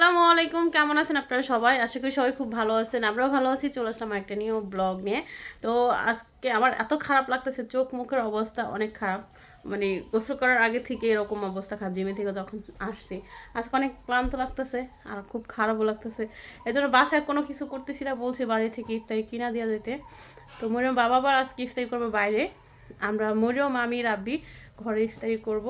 আসসালামু আলাইকুম, কেমন আছেন আপনারা সবাই? আশা করি সবাই খুব ভালো আছেন। আমরাও ভালো আছি, চলে আসলাম একটা নিউ ব্লগ নিয়ে। তো আজকে আমার এত খারাপ লাগতেছে, চোখ মুখের অবস্থা অনেক খারাপ। মানে গোসল করার আগে থেকে এরকম অবস্থা খারাপ, জিমে থেকে যখন আসছি। আজকে অনেক ক্লান্ত লাগতেছে আর খুব খারাপও লাগতেছে। এই জন্য বাসায় কোনো কিছু করতেছি না, বলছি বাড়ি থেকে ইফতারি কিনা দেওয়া যেতে তো মরিয়ম বাবা আবার আজকে ইফতারি করবে বাইরে। আমরা মরিয়ম, আমি, রাব্বি ঘরে ইফতারি করব।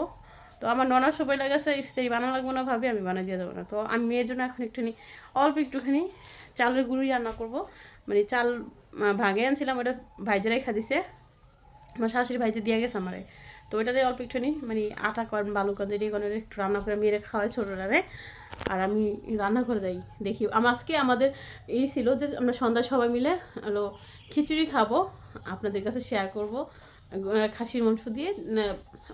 তো আমার ননার সবাই লাগাছে ইফতারি বানানো লাগবে না ভাবে, আমি বানিয়ে দিয়ে দেবো না। তো আমি মেয়ের জন্য এখন একটুখানি, অল্প একটুখানি চালের গুঁড়ি রান্না করব। মানে চাল ভাগে আনছিলাম ওটা ভাইজে রেখা দিছে। আমার শাশুড়ি ভাইজে দিয়ে গেছে আমারে। তো ওইটাতে অল্প একটুখানি মানে আটা করেন, বালু করেন দিয়ে কোনো একটু রান্না করে মেরে খাওয়াই ছোটোটারে আর আমি রান্না করে যাই, দেখি। আজকে আমাদের এই ছিল যে আমরা সন্ধ্যা সবাই মিলে হলো খিচুড়ি খাব, আপনাদের কাছে শেয়ার করব খাসির মাংস দিয়ে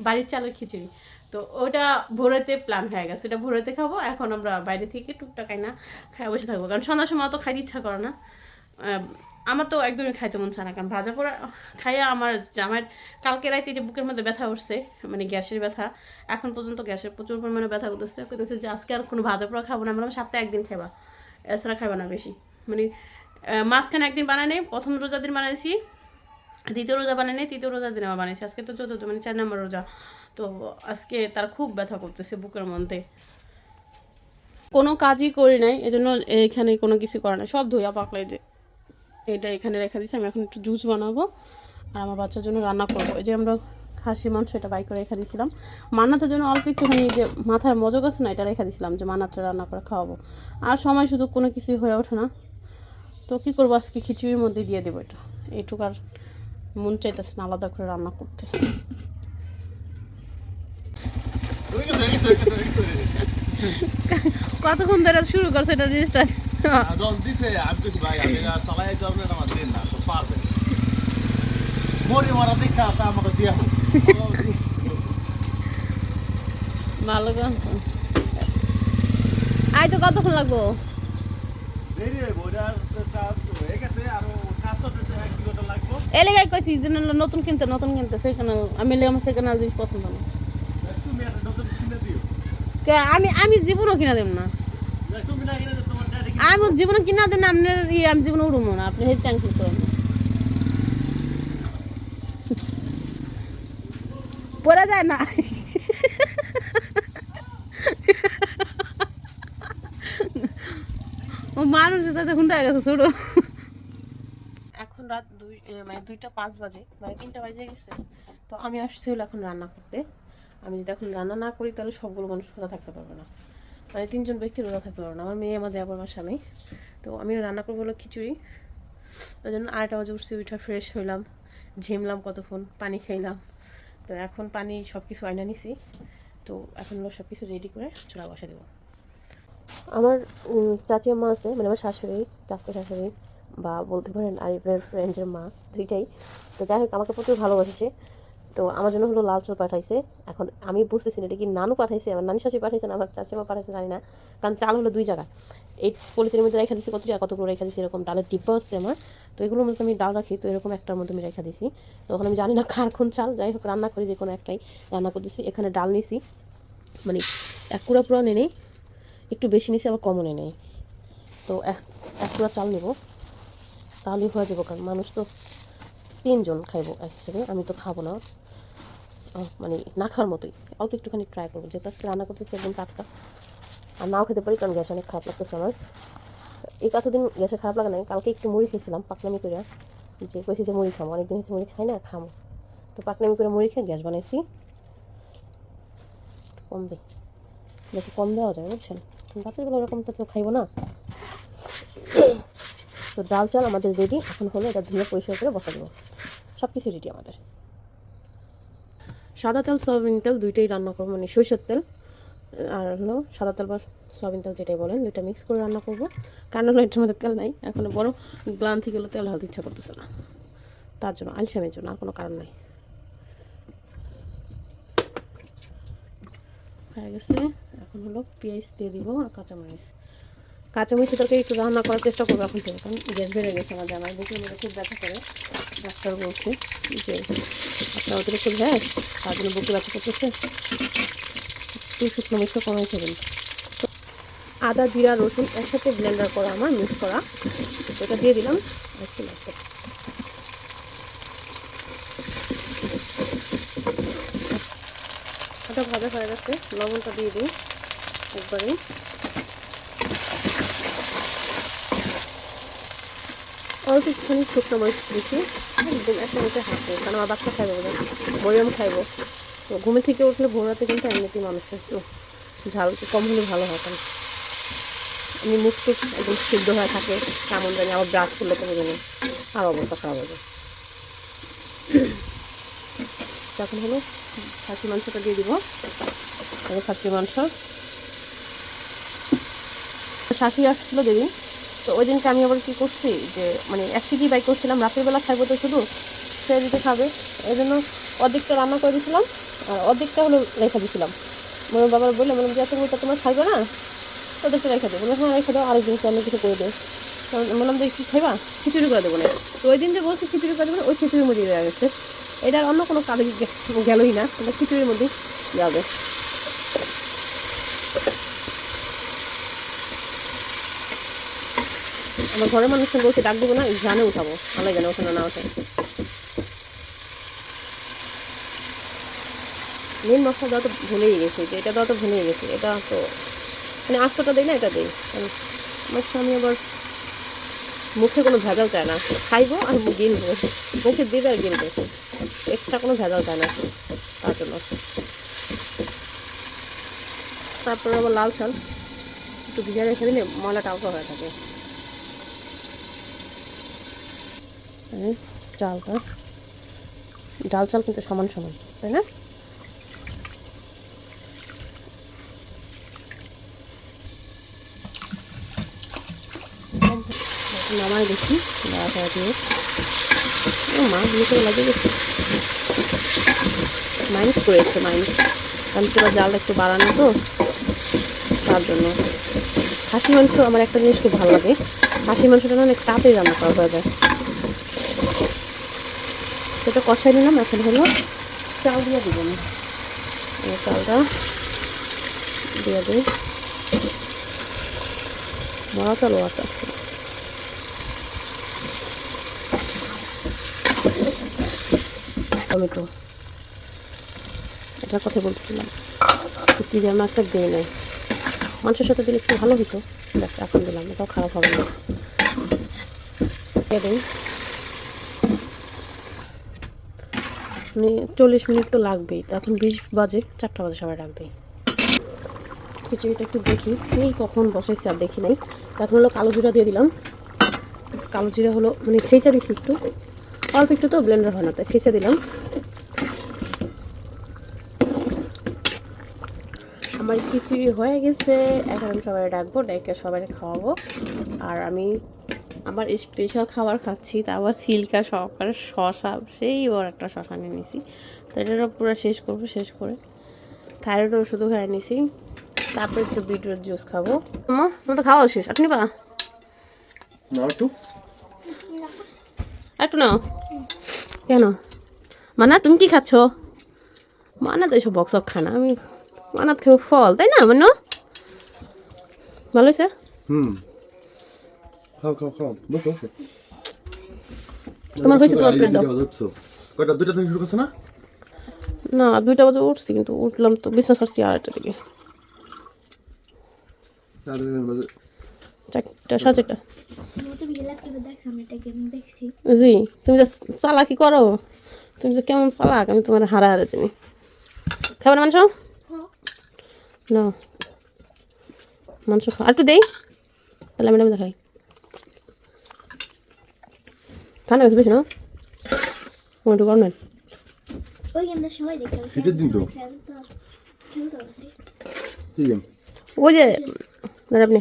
বাড়ির চালের খিচুড়ি। তো ওটা ভোরেতে প্ল্যান হয়ে গেছে। এটা ভোরেতে খাব, এখন আমরা বাইরে থেকে টুকটাক না খাই বসে থাকব। কারণ সন্ধ্যার সময় তো খাইতে ইচ্ছা করে না। আমার তো একদমই খাইতে মন চায় না। কারণ ভাজা পোড়া খাইয়া আমার আমার কালকে রাইতে যে বুকের মধ্যে ব্যথা উঠছে মানে গ্যাসের ব্যথা, এখন পর্যন্ত গ্যাসের প্রচুর পরিমাণে ব্যথা করতেছে। করতেছে যে আজকে আর কোনো ভাজা পোড়া খাব না। আমরা সপ্তাহে একদিন খাবা এছাড়া খাবা না বেশি। মানে মাঝখানে একদিন বানাই নেই, প্রথম রোজা দিন বানাইছি, দ্বিতীয় রোজা বানাই নেই, তৃতীয় রোজা দিন আমার বানিয়েছি আজকে তো চতুর্থ মানে চার নম্বর রোজা। তো আজকে তার খুব ব্যথা করতেছে বুকের মধ্যে। কোনো কাজই করি নাই, এজন্য এখানে কোনো কিছু করে না সব ধুইয়া পাকলাই যে এটা এখানে রেখে দিচ্ছি আমি এখন একটু জুস বানাবো। আর আমার বাচ্চার জন্য রান্না করব। এই যে আমরা খাসি, মাংস এটা বাই করে রেখে দিয়েছিলাম। মান্নাতের জন্য অল্প একটুখানি যে মাথায় মজক আছে না, এটা রেখে দিয়েছিলাম যে মান্নাতটা রান্না করে খাওয়াবো। আর সময় শুধু কোনো কিছুই হয়ে ওঠে না। তো কী করব, আজকে খিচুড়ির মধ্যে দিয়ে দেবো এটা। এইটুকু আর মন চাইতেছে না আলাদা করে রান্না করতে। কতক্ষণ ধরে শুরু করছে এটা জল দিছে আমি কিছু ভাই আমি চালাই যাব না আমার দিন না তো। পারবে মরি মারা দেখা তা আমাকে দিয়া হোক ভালো করে আই তো কতক্ষণ লাগবো? এলাকায় কইছি যে নতুন কিনতে নতুন কিনতে সেখানে আমি আমার সেখানে জিনিস পছন্দ না তুমি একটা নতুন কিনে দিও কে আমি আমি জীবনও কিনা দেব না। আমি জীবনও কিনা দেব না, আপনার ইয়ে আমি জীবনে উড়বো না, আপনি হেড ট্যাঙ্ক করেন পড়া যায় না। ও মানুষের সাথে হুন্ডা গেছে, ছোটো। এখন রাত দুই মানে দুইটা পাঁচ বাজে মানে তিনটা বাজে গেছে। তো আমি আসছি হলো এখন রান্না করতে। আমি যদি এখন রান্না না করি, তাহলে সবগুলো মানুষ রোজা থাকতে পারবে না। মানে তিনজন ব্যক্তি রোজা থাকতে পারবে না। আমার মেয়ে আমাদের আবার আমার স্বামী তো আমি রান্না করব হলো খিচুড়ি। ওই জন্য আরেকটা বাজে উঠছি, উঠা ফ্রেশ হইলাম, ঝিমলাম কতক্ষণ, পানি খাইলাম। তো এখন পানি সব কিছু আয়না নিছি। তো এখন হলো সব কিছু রেডি করে চুলা বসা দেবো। আমার চাচি মা আছে মানে আমার শাশুড়ি, চাচা শাশুড়ি বা বলতে পারেন আরিফের ফ্রেন্ডের মা, দুইটাই। তো যাই হোক, আমাকে প্রচুর ভালোবাসে তো আমার জন্য হলো লাল চাল পাঠাইছে। এখন আমি বুঝতেছি না এটা কি নানু পাঠাইছে আমার নানি শাশুড়ি পাঠাইছে না আমার চাচিমা পাঠাইছে জানি না। কারণ চাল হলো দুই জায়গায়। এই পলিথিনের মধ্যে রেখে দিচ্ছি কত কতগুলো রেখে দিচ্ছি এরকম ডালের ডিব্বা হচ্ছে আমার। তো এগুলোর মধ্যে আমি ডাল রাখি, তো এরকম একটার মধ্যে আমি রেখে দিছি। তো এখন আমি জানি না কার কোন চাল, যাই হোক রান্না করি যে কোনো একটাই রান্না করতেছি। এখানে ডাল নিছি। মানে এক কুড়া পুরো নেই একটু বেশি নিছি, আবার কমও নেই। তো এক এক কুড়া চাল নেব। তাহলেই হয়ে যাব কারণ মানুষ তো তিনজন খাইবো এক হিসেবে, আমি তো খাব না। মানে না খাওয়ার মতোই। অল্প একটুখানি ট্রাই করব। যেহেতু আজকে রান্না করতেছি একদম টাটকা। আর নাও খেতে পারি, কারণ গ্যাস অনেক খারাপ লাগতেছে আমার। এই কতদিন গ্যাসে খারাপ লাগে না কালকে একটু মুড়ি খেয়েছিলাম, পাকনামি করে যে কইছি যে মুড়ি খাব অনেকদিন হচ্ছে মুড়ি খাই না, খামো। তো পাকনামি করে মুড়ি খেয়ে গ্যাস বানাইছি। কম দে। বেশি কম দেওয়া যায়, বুঝছেন? রাতের বেলা ওরকম তো কেউ খাইবো না। তো ডাল চাল আমাদের রেডি এখন হলো এটা ধুয়ে পরিষ্কার করে বসা দেবো সব কিছু রেডি আমাদের। সাদা তেল, সয়াবিন তেল দুইটাই রান্না করব মানে সরিষার তেল আর হলো সাদা তেল বা সয়াবিন তেল যেটাই বলেন, দুইটা মিক্স করে রান্না করব। কারণ হলো এটার মধ্যে তেল নাই, এখন বড় গ্লান থেকে গেলে তেল ঢালতে ইচ্ছা করতেছে না। তার জন্য আলসামের জন্য আর কোনো কারণ নাই। হয়ে গেছে, এখন হলো পেঁয়াজ দিয়ে দিব আর কাঁচামরিচ। কাঁচামরিচ তরকারি একটু রান্না করার চেষ্টা করব এখন থেকে, কারণ গ্যাস বেড়ে গেছে আমার জামাই বুকের মধ্যে খুব ব্যথা করে, ডাক্তার বলছে যে আপনার অতিরিক্ত গ্যাস, তার জন্য বুকে ব্যথা করতেছে। একটু শুকনো মিষ্টি কমাই খাবেন আদা, জিরা, রসুন একসাথে ব্লেন্ডার করা, আমার মিক্স করা। এটা দিয়ে দিলাম একটু লাগবে আদা ভাজা হয়ে গেছে, লবণটা দিয়ে দিই একবারে অল্প একটুখানি শুকনো মরিচ দিচ্ছি। একদম একটা মধ্যে হাতে কারণ আমার বাচ্চা খাইবো বইয়াম খাইবো। তো ঘুমে থেকে উঠলে ভোর রাতে কিন্তু এমনিতেই মানুষের একটু ঝাল, কম হলে ভালো হয় কারণ এমনি মুখ টুক একদম সিদ্ধ হয়ে থাকে, কেমন জানি আবার ব্রাশ করলে তো নেই আর অবস্থা খারাপ হবে। তখন হলো খাসি মাংসটা দিয়ে দিব। খাসি মাংস। শাশি আসছিল যেদিন তো ওই দিনকে আমি আবার কী করছি যে মানে এক কেজি বাই করছিলাম, রাতের বেলা খাইবো তো শুধু সে দিতে খাবে এই জন্য অর্ধেকটা রান্না করে দিয়েছিলাম আর অর্ধেকটা হলো রেখে দিয়েছিলাম মনে বাবার বললে মানে যে তুমি তো তোমার খাইবে না, ওদেরকে রেখে দেবো হ্যাঁ রেখে দাও, আরেকদিন অন্য কিছু করে দেবো কারণ বললাম যে কী খাইবা? খিচুড়ি করে দেবো না। তো ওই দিন যে বলছি খিচুড়ি করে দেবো ওই খিচুড়ির মধ্যেই দেওয়া গেছে। এটার অন্য কোনো কাজে গেলই না এটা খিচুড়ির মধ্যেই যাবে। আমার ঘরের মানুষকে বলছে ডাক দেবো না, জানে উঠাবো। আলাই জানে ওখানে না ওঠে। মেন মশলা দেওয়া তো ভুলেই গেছি, যে এটা দেওয়া তো ভুলেই গেছি, এটা তো মানে আস্তটা দিই না, এটা দিই। কারণ আমার স্বামী আবার মুখে কোনো ভেজাল চায় না। খাইবো আর গিলবো, মুখে দিবে আর গিলবে। এক্সট্রা কোনো ভেজাল চায় না তার জন্য। তারপরে আবার লাল চাল একটু ভিজা রেখে দিলে ময়লাটা আলগা হয়ে থাকে। এই চালটা ডাল চাল কিন্তু সমান সমান, তাই না? দেখি দাঁড়া দিয়ে। ও মা ভিতরে গেছে মাইনাস করেছে, মাইনাস। কারণ পুরো জালটা একটু বাড়ানো তো, তার জন্য। খাসি মাংস আমার একটা জিনিস খুব ভালো লাগে। খাসি মাংসটা না অনেক তাড়াতাড়ি রান্না করা যায়। সেটা কষাই নিলাম, এখন হলো চাল দিয়ে দিব না এই চালটা দিয়ে দিই। বড় চাল আছে। টমেটো। এটা কথা বলছিলাম। কি যেন একটা দিয়ে নেয় মানুষের সাথে দিলে একটু ভালো হতো দেখ, এখন দিলাম, এটাও খারাপ হবে না। দিয়ে দিই। মানে চল্লিশ মিনিট তো লাগবেই। এখন বিশ বাজে, চারটা বাজে সবাই ডাকবেই খিচুড়িটা একটু দেখি, এই কখন বসাইছি আর দেখি নাই। এখন হলো কালো জিরা দিয়ে দিলাম। কালো জিরা হলো মানে ছেঁচা দিছি একটু। অল্প একটু তো ব্লেন্ডার হয় না, তাই ছেঁচা দিলাম। আমার খিচুড়ি হয়ে গেছে, এখন সবাই ডাকবো, ডেকে সবাই খাওয়াবো। আর আমি আমার স্পেশাল খাবার খাচ্ছি তা আবার সিল্কা সহকারে শশা সেই বড় একটা শশা নিয়ে নিছি। তো এটা পুরো শেষ করব শেষ করে থাইরয়েড ওষুধও খাই নিছি। তারপর একটু বিটরুট জুস খাব। মা তো খাওয়া শেষ আপনি বা না একটু। একটু নাও। কেন? মানা তুমি কি খাচ্ছ? মানা তো এসব বক্সক খানা আমি মানা খেয়ে ফল তাই না মানো? ভালো হয়েছে? হুম। খাও খাও খাও। বসো বসো। তোমার হয়েছে তোমার প্লেট দাও। কয়টা? দুইটা থেকে শুরু করছ না? না দুইটা বাজে উঠছি কিন্তু উঠলাম তো। বিছনা ছাড়ছি আড়াইটা দিকে। চারটা সাড়ে চারটা। জি তুমি যে চালাকি করো। তুমি যে কেমন চালাক আমি তোমার হারা হারা চিনি। খাবার মাংস? না। মাংস খা আর একটু দেই। তাহলে আমি দেখাই ঠান্ডা গেছে বেশি না? একটু গরম নেন ওই যে আপনি।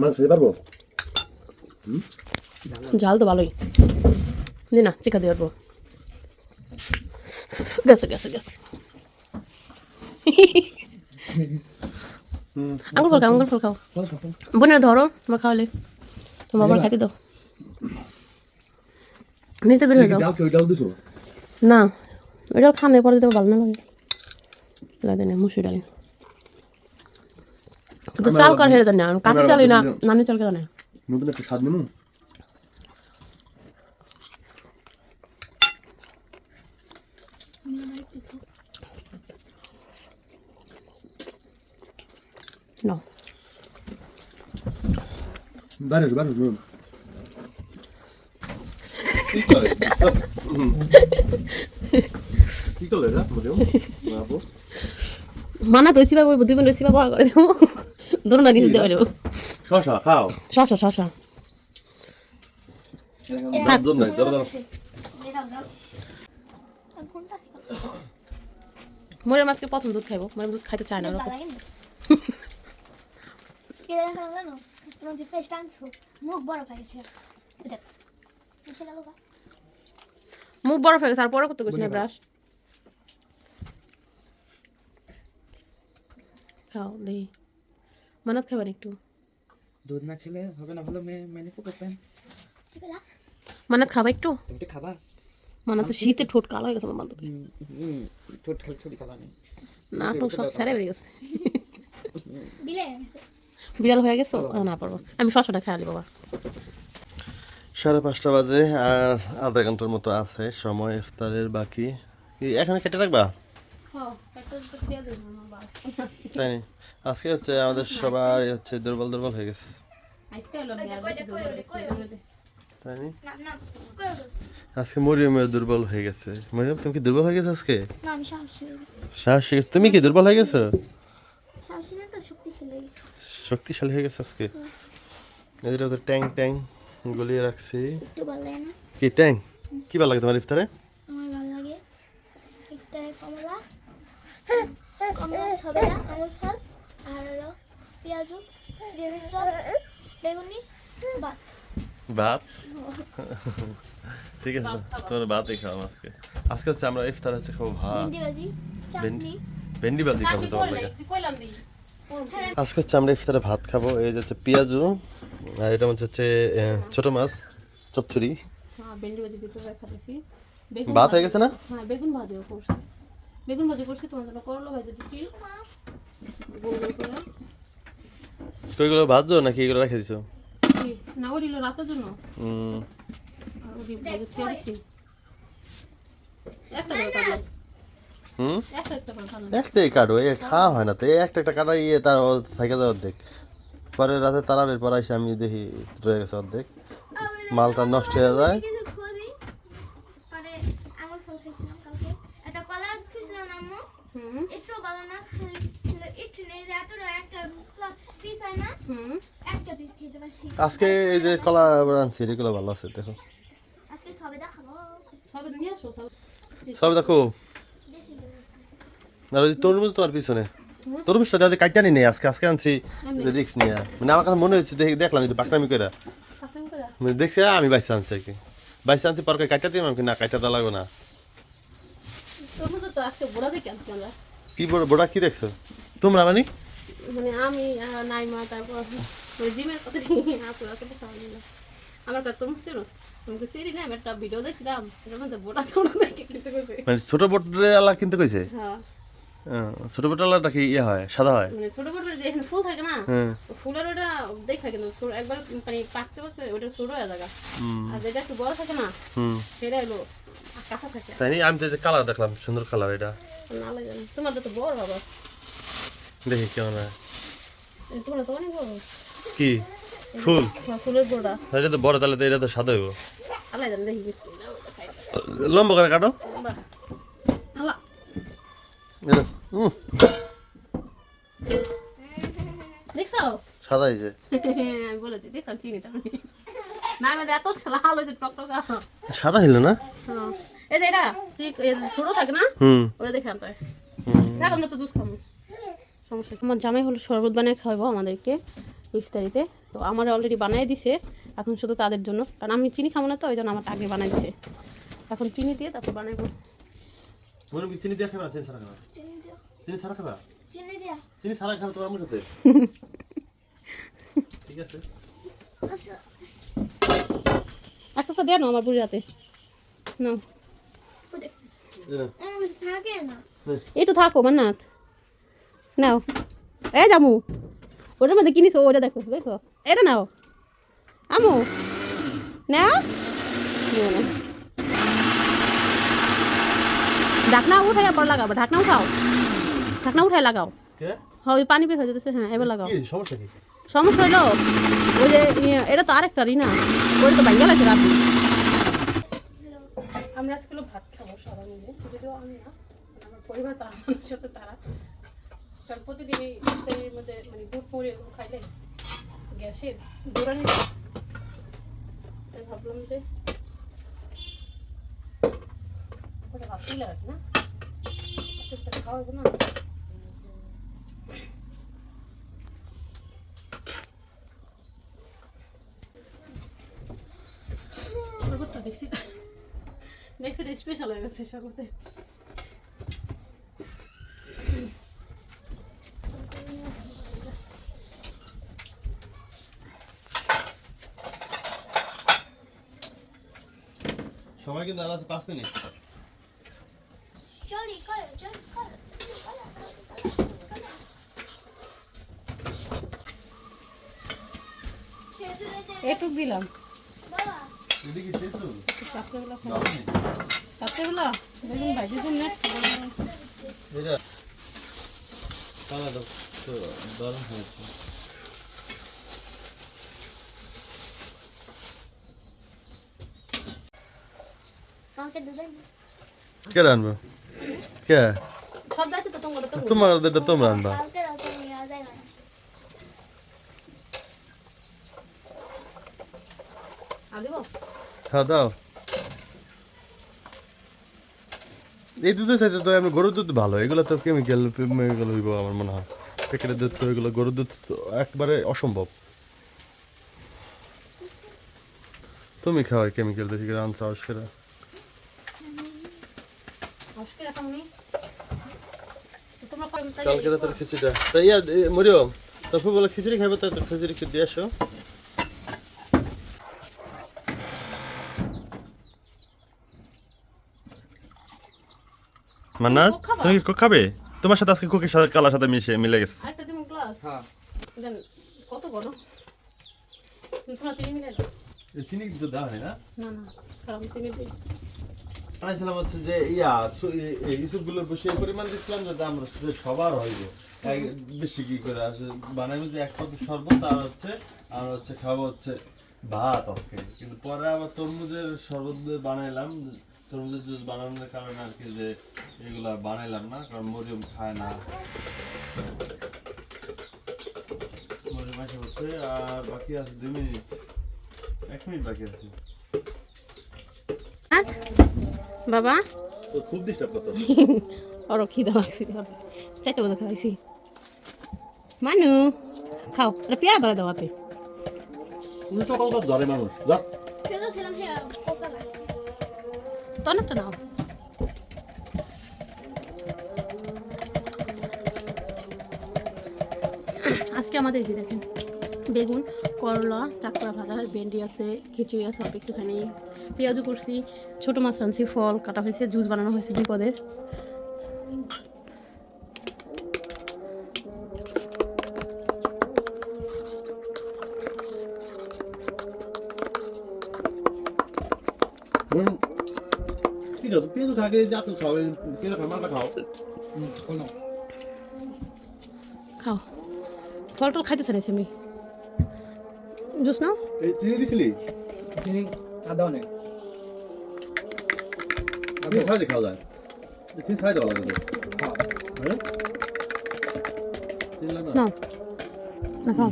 মাছ খেতে পারব? জাল তো ভালোই। নে না চিকা দিয়ে পারব। গেছে গেছে গেছে। আঙুল ফল খাও আঙুল ফল খাও। বোনের ধরো, তোমার খাওয়ালে। তোমার বাবার খাইতে দাও। নিতে বের হয়ে যাও। না, ওই ডাল খানে পরে দিতে ভালো না লাগে লাগে না, মুসুর ডাল। তো চাল কার হেরে জানি আমি কাঠি চালি না? নানি চাল কে জানে নতুন একটা স্বাদ নেব না বাইরে বাইরে নুন কি করে কি করলে এটা মরিয়ম বাবু মানা তো চিবা বই দুই মিনিট চিবা করে দেবো দোনটা নিচে দেওয়া দেবো শশা খাও শশা শশা নাই মরে মাছকে প্রথম দুধ খাইবো মরে দুধ খাইতে চায় না ওরকম না তোমার যে পেস্ট আনছো মুখ বড় পাইছে দেখ গেল মুখ বড় হয়ে গেছে আর বড় করতে গেছি না ব্রাশ খাও দেই মানাত খাবার একটু। দুধ না খেলে হবে না ভালো মেয়ে মেনে ঠিক আছে। মানাত খাবা একটু? তুমি তো খাবা। মানাতে শীতে ঠোঁট কালো হয়ে গেছে আমার বান্ধবী ঠোঁট খেলে ছড়ি খাবা নেই। না ঠোঁট সব সেরে বেরিয়ে গেছে। বিলে গেছে। বিড়াল হয়ে গেছো? না পারব। আমি শশাটা খেয়ালি বাবা। সাড়ে পাঁচটা বাজে আর আধা ঘণ্টার মতো আছে। সময় ইফতারের বাকি। এখানে কেটে রাখবা? তাই আজকে হচ্ছে আমাদের সবার হচ্ছে দুর্বল দুর্বল হয়ে গেছে। তাই নি? না না করে দোস আজকে মরিয়মের দুর্বল হয়ে গেছে। মরিয়ম তুমি কি দুর্বল হয়ে গেছে আজকে? না আমি সাহসী হয়ে গেছে। তুমি কি দুর্বল হয়ে গেছো? সাহসী না তো শক্তিশালী হয়ে গেছি আজকে। এদের তো ট্যাং ট্যাং গলিয়ে রাখছি। কি ট্যাং? কি ভালো লাগে তোমার ইফতারে? আমার ভালো লাগে। ইফতারে কমলা কমলা সবেদা আঙুর ফল আর হলো পেঁয়াজু বেগুন চপ বেগুনি ভাত। ভাত? ঠিক আছে তোমার ভাতই খাওয়াম আজকে। আজকে হচ্ছে আমরা ইফতার হচ্ছে খাব ভাত। ভেন্ডি ভাজি ভেন্ডি ভাজি খাব তোমার লাগে আজকে হচ্ছে আমরা ইফতারে ভাত খাব। এই যে হচ্ছে পেঁয়াজু আর এটা হচ্ছে হচ্ছে ছোট মাছ চচ্চড়ি। হ্যাঁ ভাত হয়ে গেছে না? হ্যাঁ বেগুন ভাজিও করছি। বেগুন ভাজি করছি তোমার জন্য করল ভাজি দিচ্ছি তো এগুলো ভাজছো নাকি এগুলো রেখে দিছো? না রাতের জন্য। দিচ্ছি একটা হুম? একটা একটা একটাই কাটো এ খাওয়া হয় না তো একটা একটা কাটা ইয়ে তার থেকে যায় অর্ধেক। পরে রাতে তারাবের পর এসে আমি দেখি রয়ে গেছে অর্ধেক। মালটা নষ্ট হয়ে যায়। আজকে এই যে কলা আনছি এগুলো ভালো আছে দেখো। সবে আসো দেখো আর ওই তরমুজ তোমার পিছনে। তরমুজটা যাতে কাটটা নেই আজকে আজকে আনছি রিক্স নিয়ে মানে আমার কাছে মনে হচ্ছে দেখি- দেখলাম একটু বাকরামি করে মানে দেখছি আমি বাইসে আনছি আর কি। বাইসে আনছি পর কাটটা দিলাম কি না কাটটা দেওয়া লাগবে না। কি বড় বড়া কি দেখছ? তোমরা মানে? মানে আমি আর নাইমা তারপর ওই জিমের কথা আপনার সাথে সবাই মিলে আমার কাছে তুমি ছিল তোমাকে সিরি না একটা ভিডিও দেখছিলাম। এটার মধ্যে বোটা ছোট দেখে কিনতে মানে ছোট কইছে? হ্যাঁ, ছোট কি ইয়ে হয় সাদা হয়। মানে ছোট ছোট যে ফুল থাকে না হ্যাঁ। ফুলের ওটা দেখা কিন্তু একবার মানে পাকতে পাকতে ওটা ছোট হয়ে যায় আর যেটা একটু বড় থাকে না হুম। সেটা হলো কাঁচা থাকে। তাই আমি তো যে কালার দেখলাম সুন্দর কালার এটা। না লাগে তোমার তো বড় বাবা দেখি কেমন হয়। তোমার তো অনেক বড়। কি? ফুল? হ্যাঁ, ফুলের গোড়া। এটা তো বড় তাহলে তো এটা তো সাদা হইব। আলাই জান দেখি। লম্বা করে কাটো। দেখছ? সাদা হয়েছে। আমি বলেছি দেখছ? চিনি তো। আমি। না এত লাল হয়েছে টকটকা সাদা হইল না? হ্যাঁ। এই যে এটা চিক- এই যে ছোট থাকে না? হুম। ওটা দেখে আনতে হয়। আমরা তো দুধ খাব। সমস্যা আমার জামাই হলো শরবত বানিয়ে খাওয়াবো আমাদেরকে ইফতারিতে। তো আমার অলরেডি বানিয়ে দিছে এখন শুধু তাদের জন্য। কারণ আমি চিনি খাব না তো ওই জন্য আমার আগে বানাই দিছে। এখন চিনি দিয়ে তারপর বানাইবো মনে কি চিনি দিয়ে খাবে না চিনি ছাড়া খাবে চিনি দিও চিনি ছাড়া খাবে চিনি দিয়া। চিনি ছাড়া খাবে তোমার আমার সাথে? ঠিক আছে। আচ্ছা। একটা দেন আমার বুড়ি হাতে। নাও। একটু থাকো মান্নাত। নাও। এ জামু ওটার মধ্যে কিনিস? ওটা দেখো দেখো। এটা নাও। আমু। নাও। না। ঢাকনা উঠাই পর লাগাবো ঢাকনা উঠাও। ঢাকনা উঠাই লাগাও। কে? হ্যাঁ ওই পানি বের হয়ে যেতেছে হ্যাঁ এবার লাগাও। কি সমস্যা কি? সমস্যা হলো ওই যে ইয়ে, এটা তো আরেকটারই না ওটা তো ভাঙ্গা লাগছে রাতে আমরা আজকে ভাত খাব সবাই মিলে যদিও আমি না মানে আমার পরিবার তারা মানুষ আছে তারা। কারণ প্রতিদিন ইফতারির মধ্যে মানে বুট মুড়ি এরকম খাইলে গ্যাসের দৌড়ানি ভাবলাম যে ওটা ভাত তুলে রাখি না খাওয়াবো না শরবতটা দেখছি। দেখছি স্পেশাল হয়ে গেছে শরবতে। সময় কিন্তু আর আছে পাঁচ মিনিট চলি করো চলি করো এটুক দিলাম বাবা এদিকে শেষ হলো রাত্রেবেলা খাব। দারুণ। রাত্রেবেলা দেখুন ভাইজি দিন না এটা কালারটা তো দারুণ হয়েছে আমাকে দুধ কে রানবো কে? সব দায়িত্ব তো তোমার তো তোমাদের তোমরা রানবা কালকে রাতে নিয়ে যায় না আর দিব হ্যাঁ দাও। এই দুধের চাইতে তো আমি গরুর দুধ ভালো এগুলো তো কেমিক্যাল এগুলো হইব আমার মনে হয়। প্যাকেটের দুধ তো এগুলো গরুর দুধ তো একবারে অসম্ভব। তুমি খাওয়াই কেমিক্যাল বেশি করে আনছো তোমরা কালকে রাতের খিচুড়িটা। তা ইয়া মরিয়ম তারপর বলে খিচুড়ি খাইবে তাই তো খিচুড়ি দিয়ে আসো। খাবা? তুমি কি কোক খাবে? তোমার সাথে আজকে কোকের সাথে কালার সাথে মিশে মিলে গেছে। আরেকটা দিব গ্লাস হ্যাঁ। কত গরম? তোমরা চিনি মিলে দাও। চিনি হয় না? না না কারণ চিনি দিই। বানাইছিলাম হচ্ছে যে ইয়া ইসুপগুলোর বেশি পরিমাণ দিচ্ছিলাম যাতে আমরা যে সবার হইব। বেশি কি করে আসে বানাইবো যে এক শরবত আর হচ্ছে আর হচ্ছে খাব হচ্ছে ভাত আজকে। কিন্তু পরে আবার তরমুজের শরবত বানাইলাম। তরমুজের জুস বানানোর কারণে আর কি যে এগুলা বানাইলাম না কারণ মরিয়ম খায় না। মরিয়ম এসে হচ্ছে আর বাকি আছে দুই মিনিট। এক মিনিট বাকি আছে। হ্যাঁ বাবা? তো খুব ডিস্টার্ব করতো ওরও খিদা লাগছে চারটে মতো খাইছি। মানু খাও। এটা পেঁয়া ধরে দেওয়াতে উল্টো পাল্টা ধরে মানুষ। যা। আজকে আমাদের এই যে দেখেন, বেগুন, করলা, চাকরা ভাজা, ভেন্ডি আছে, খিচুড়ি আছে অল্প একটুখানি পেঁয়াজও করছি, ছোটো মাছ আনছি ফল কাটা হয়েছে, জুস বানানো হয়েছে বিপদের। ঠিক আছে পেঁয়াজ থাকে যা তো খাও পেঁয়াজ খামারটা খাও। কোনো খাও ফল টল খাইতেছে না আমি জুস নাও। এই চিনি দিছিলি? চিনি আদা অনেক। চিনি ছাড়া খাওয়া যায়। চিনি ছাড়াই দেওয়া হ্যাঁ? হ্যাঁ লাগবে? না নাও। না খাও।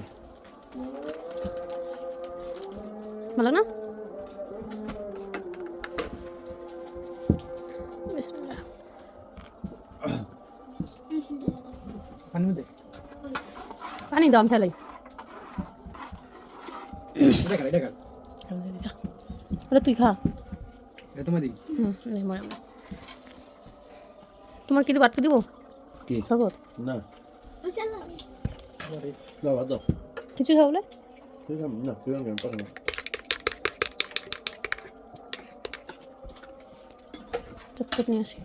পানি দাম ওটা তুই খা। তোমার কি দিব আটকে দিব? কি? শরবত? না। কিছু খাও বলে? ঠিক আছে না তুই কেন পারে না। চটচট নিয়ে আসি।